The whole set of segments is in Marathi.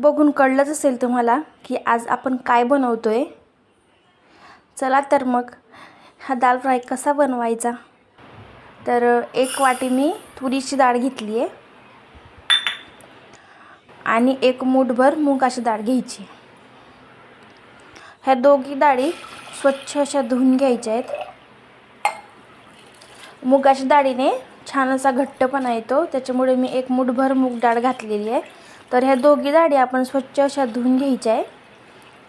बघून कळलंच असेल तुम्हाला की आज आपण काय बनवतो आहे चला तर मग हा दाल फ्राय कसा बनवायचा? तर एक वाटी मी तुरीची डाळ घेतली आहे. आणि एक मूठभर मुगाची डाळ घ्यायची. ह्या दोघी डाळी स्वच्छ अशा धुवून घ्यायच्या आहेत. मुगाच्या डाळीने छान असा घट्टपणा येतो. त्याच्यामुळे मी एक मूठभर मूग डाळ घातलेली आहे. तर ह्या दोघी डाळी आपण स्वच्छ अशा धुवून घ्यायच्या आहे.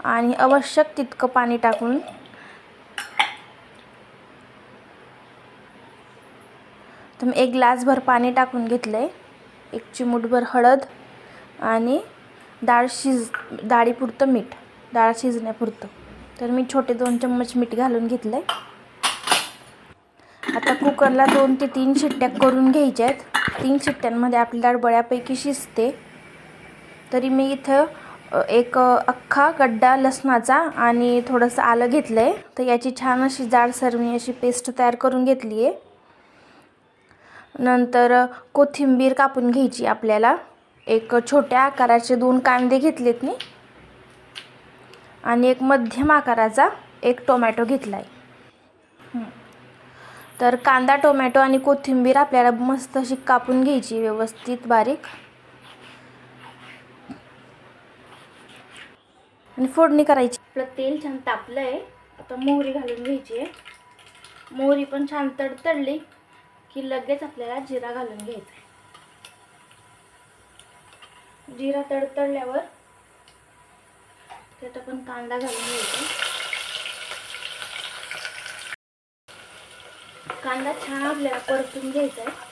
आणि आवश्यक तितकं पाणी टाकून तर मी एक ग्लासभर पाणी टाकून घेतलं आहे एक चिमूटभर हळद आणि डाळ शिज डाळीपुरतं मीठ डाळ शिजण्यापुरतं. तर मी छोटे दोन चम्मच मीठ घालून घेतलं आहे आता कुकरला दोन ते तीन शिट्ट्या करून घ्यायच्या आहेत. तीन शिट्ट्यांमध्ये आपली डाळ बऱ्यापैकी शिजते. तरी मी इथं एक अख्खा गड्डा लसणाचा आणि थोडंसं आलं घेतलं आहे तर याची छान अशी जाडसर मी अशी पेस्ट तयार करून घेतली आहे. नंतर कोथिंबीर कापून घ्यायची आपल्याला. एक छोट्या आकाराचे दोन कांदे घेतलेत मी. आणि एक मध्यम आकाराचा एक टोमॅटो घेतला आहे तर कांदा टोमॅटो आणि कोथिंबीर आपल्याला मस्त अशी कापून घ्यायची व्यवस्थित बारीक. आणि फोडणी करायची. आपलं तेल छान तापलं आहे आता मोहरी घालून घ्यायची आहे. मोहरी पण छान तडतडली की लगेच आपल्याला जिरा घालून घ्यायचा आहे. जिरा तडतडल्यावर त्यात आपण कांदा घालून घ्यायचा कांदा छान आपल्याला परतून घ्यायचा आहे.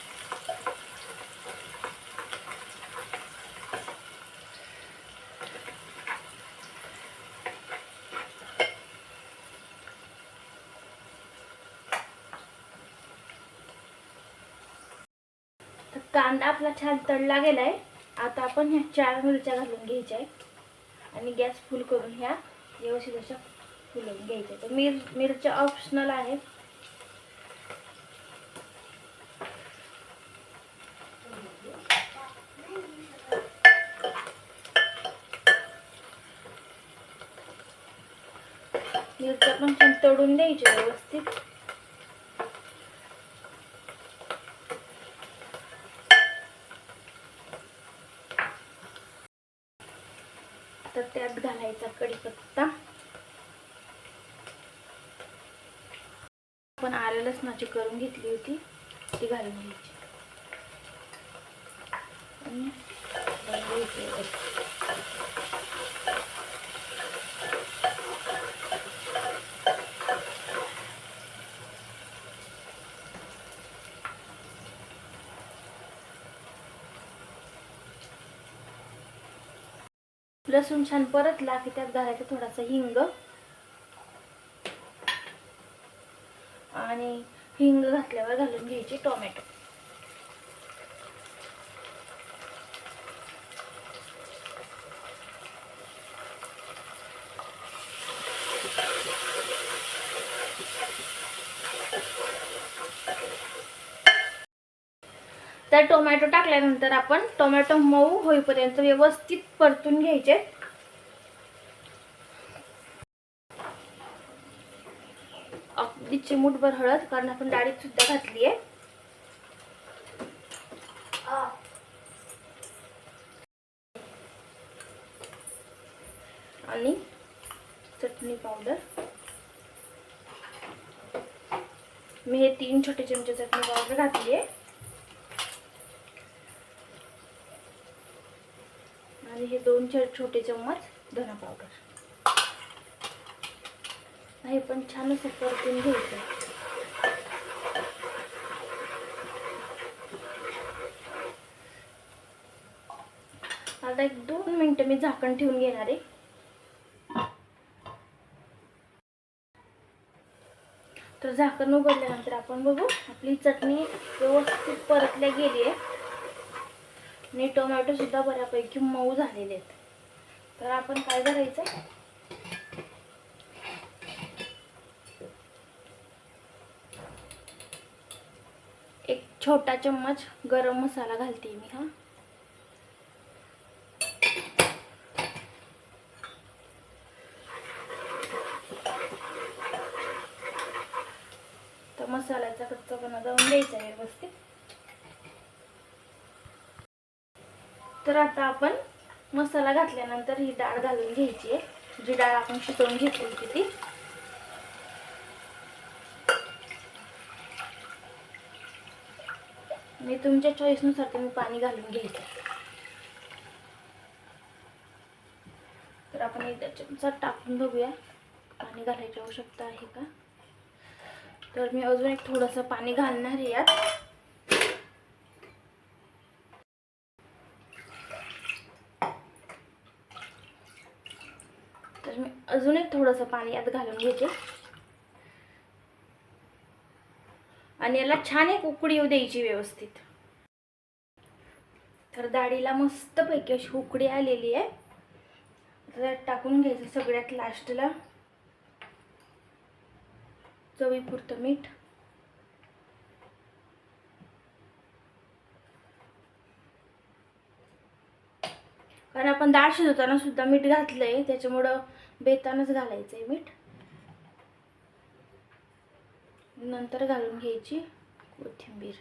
कांदा आपला छान तळला गेलाय. आता आपण ह्या चार मिरच्या घालून घ्यायच्या आहेत आणि गॅस फुल करून ह्या व्यवस्थित अशा फुलवून घ्यायच्या. तर मिर मिरच्या ऑप्शनल आहेत. मिरच्या पण छान तळून द्यायच्या व्यवस्थित तर त्यात घालायचा कढीपत्ता. आपण आलं लसणाची करून घेतली होती ती घालून घ्यायची. लसूण छान परतला की त्यात घालायचं थोडासा हिंग. आणि हिंग घातल्यावर घालून घ्यायची टोमॅटो. तर टोमॅटो टाकल्यानंतर आपण टोमॅटो मऊ होईपर्यंत व्यवस्थित परतून घ्यायचे. अगदी चिमूटभर हळद कारण आपण डाळीत सुद्धा घातली आहे. आणि चटणी पावडर. मी हे तीन छोटे चमचे चटणी पावडर घातली आहे. हे दोन छोटे चम्मच धना पावडर. हे पण छान असं परतून घ्यायचं. आता एक दोन मिनटं मी झाकण ठेवून घेणार आहे. तर झाकण उघडल्यानंतर आपण बघू आपली चटणी व्यवस्थित परतल्या गेली आहे. आणि टोमॅटोसुद्धा बऱ्यापैकी मऊ झालेले आहेत. तर आपण काय करायचं? एक छोटा चम्मच गरम मसाला घालते मी हा. तर मसाल्याचा कच्चापणा जाऊन द्यायचा व्यवस्थित. तर आता आपण मसाला घातल्यानंतर ही डाळ घालून घ्यायची आहे. जी डाळ आपण शिजवून घेतली होती ती. मी तुमच्या चॉईसनुसार तुम्ही पाणी घालून घ्यायचं. तर आपण एकदा चमचा टाकून बघूया. पाणी घालायची आवश्यकता आहे का? तर मी अजून एक थोडंसं पाणी घालणार आहे यात तर मी अजून एक थोडंसं पाणी यात घालून घेते. आणि याला छान एक उकडी येऊ द्यायची व्यवस्थित. तर डाळीला मस्तपैकी अशी उकडी आलेली आहे. त्यात टाकून घ्यायचं सगळ्यात लास्टला. चवीपुरतं मीठ. कारण आपण डाळ शिजवताना सुद्धा मीठ घातलंय त्याच्यामुळं बेतानच घालायचं आहे मीठ. नंतर घालून घ्यायची कोथिंबीर.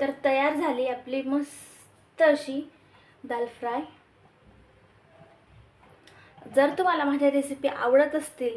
तर तयार झाली आपली मस्त अशी दाल फ्राय. जर तुम्हाला माझ्या रेसिपी आवडत असतील